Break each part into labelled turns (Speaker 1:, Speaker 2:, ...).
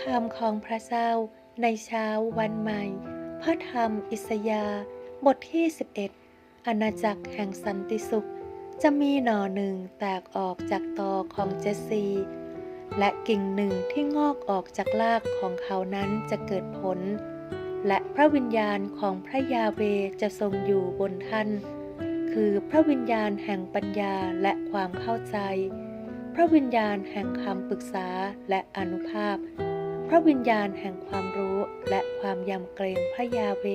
Speaker 1: คำของพระเจ้าในเช้าวันใหม่ พระธรรมอิสยาบทที่ 11 อาณาจักรแห่งสันติสุข จะมีหน่อหนึ่งแตกออกจากตอของเจสซี และกิ่งหนึ่งที่งอกออกจากรากของเขานั้นจะเกิดผล และพระวิญญาณของพระยาเวจะทรงอยู่บนท่าน คือพระวิญญาณแห่งปัญญาและความเข้าใจ พระวิญญาณแห่งคำปรึกษาและอนุภาพ ระวิญญาณแห่งความรู้และความยำเกรงพระยาเว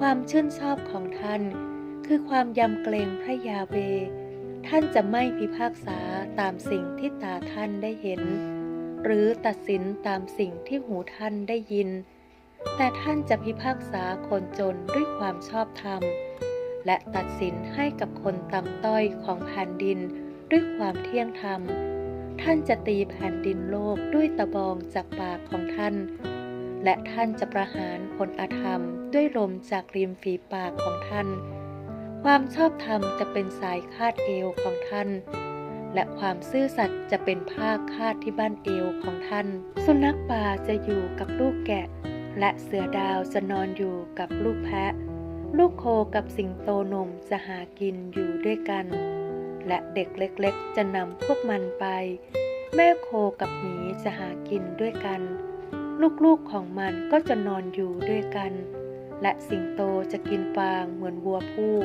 Speaker 1: ความชื่นชอบของท่าน คือความยำเกรงพระยาเว ท่านจะไม่พิพากษาตามสิ่งที่ตาท่านได้เห็น หรือตัดสินตามสิ่งที่หูท่านได้ยิน แต่ท่านจะพิพากษาคนจนด้วยความชอบธรรม และตัดสินให้กับคนต่ำต้อยของแผ่นดินด้วยความเที่ยงธรรม ท่านจะตีแผ่นดินโลกด้วยตะบองจากปากของท่าน และท่านจะประหารคนอาธรรมด้วยลมจากริมฝีปากของท่าน ความชอบธรรมจะเป็นสายคาดเอวของท่าน และความซื่อสัตย์จะเป็นผ้าคาดที่บ้านเอวของท่าน สุนัขป่าจะอยู่กับลูกแกะ และเสือดาวจะนอนอยู่กับลูกแพะ ลูกโคกับสิงโตนมจะหากินอยู่ด้วยกัน และเด็กเล็กๆ จะนำพวกมันไป แม่โคกับหมีจะหากินด้วยกัน ลูกๆของมันก็จะนอนอยู่ด้วยกัน และสิงโตจะกินฟางเหมือนวัวผู้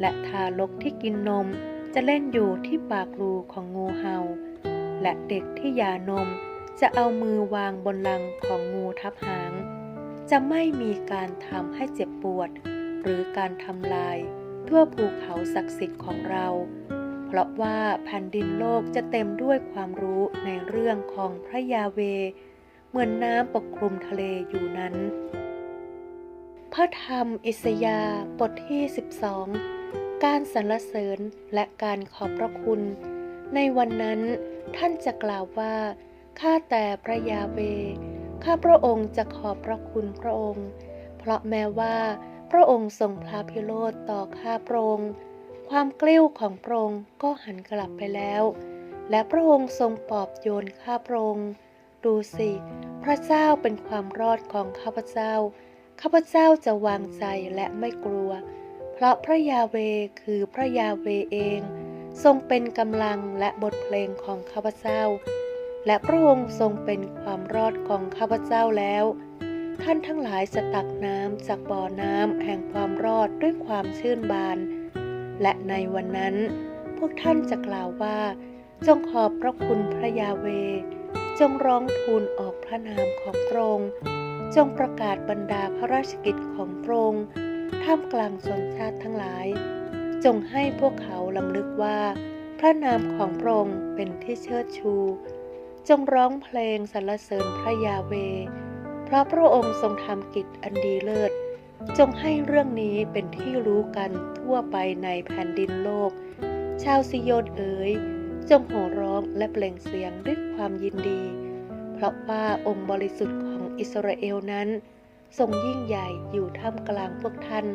Speaker 1: และทารกที่กินนมจะเล่นอยู่ที่ปากรูของงูเห่า และเด็กที่ยานมจะเอามือวางบนหลังของงูทับหาง จะไม่มีการทำให้เจ็บปวด หรือการทำลาย ทั่วภูเขาศักดิ์สิทธิ์ของเรา เพราะว่าแผ่นดินโลกจะเต็มด้วยความรู้ในเรื่องของพระยาเว เหมือนน้ำปกคลุมทะเลอยู่นั้น พระธรรมอิสยาบทที่ 12 การสรรเสริญและการขอบพระคุณ ในวันนั้นท่านจะกล่าวว่า ข้าแต่พระยาเว ข้าพระองค์จะขอบพระคุณพระองค์ เพราะแม้ว่าพระองค์ทรงพระพิโรธต่อข้าพระองค์ ความเกลี้ยวของพระองค์ก็หันกลับไปแล้ว และพระองค์ทรงปลอบโยนข้าพระองค์ ดูสิ พระเจ้าเป็นความรอดของข้าพเจ้า ข้าพเจ้าจะวางใจและไม่กลัว เพราะพระยาเวคือพระยาเวเอง ทรงเป็นกำลังและบทเพลงของข้าพเจ้า และพระองค์ทรงเป็นความรอดของข้าพเจ้าแล้วท่านทั้งหลายจะตักน้ำจากบ่อน้ำแห่งความรอดด้วยความชื่นบาน และในวันนั้น พวกท่านจะกล่าวว่า จงขอบพระคุณพระยาเว จงร้องทูลออกพระนามของพระองค์ จงประกาศบรรดาพระราชกิจของพระองค์ท่ามกลางชนชาติทั้งหลาย จงให้พวกเขาลำลึกว่า พระนามของพระองค์เป็นที่เชิดชู จงร้องเพลงสรรเสริญพระยาเว เพราะพระองค์ทรงทำกิจอันดีเลิศ จงให้เรื่องนี้เป็นที่รู้กันทั่วไปในแผ่นดินโลก ชาวซิโยนเอ๋ย จงโห่ร้องและเปล่งเสียงด้วยความยินดี เพราะว่าองค์บริสุทธิ์ของอิสราเอลนั้น ทรงยิ่งใหญ่อยู่ท่ามกลางพวกท่าน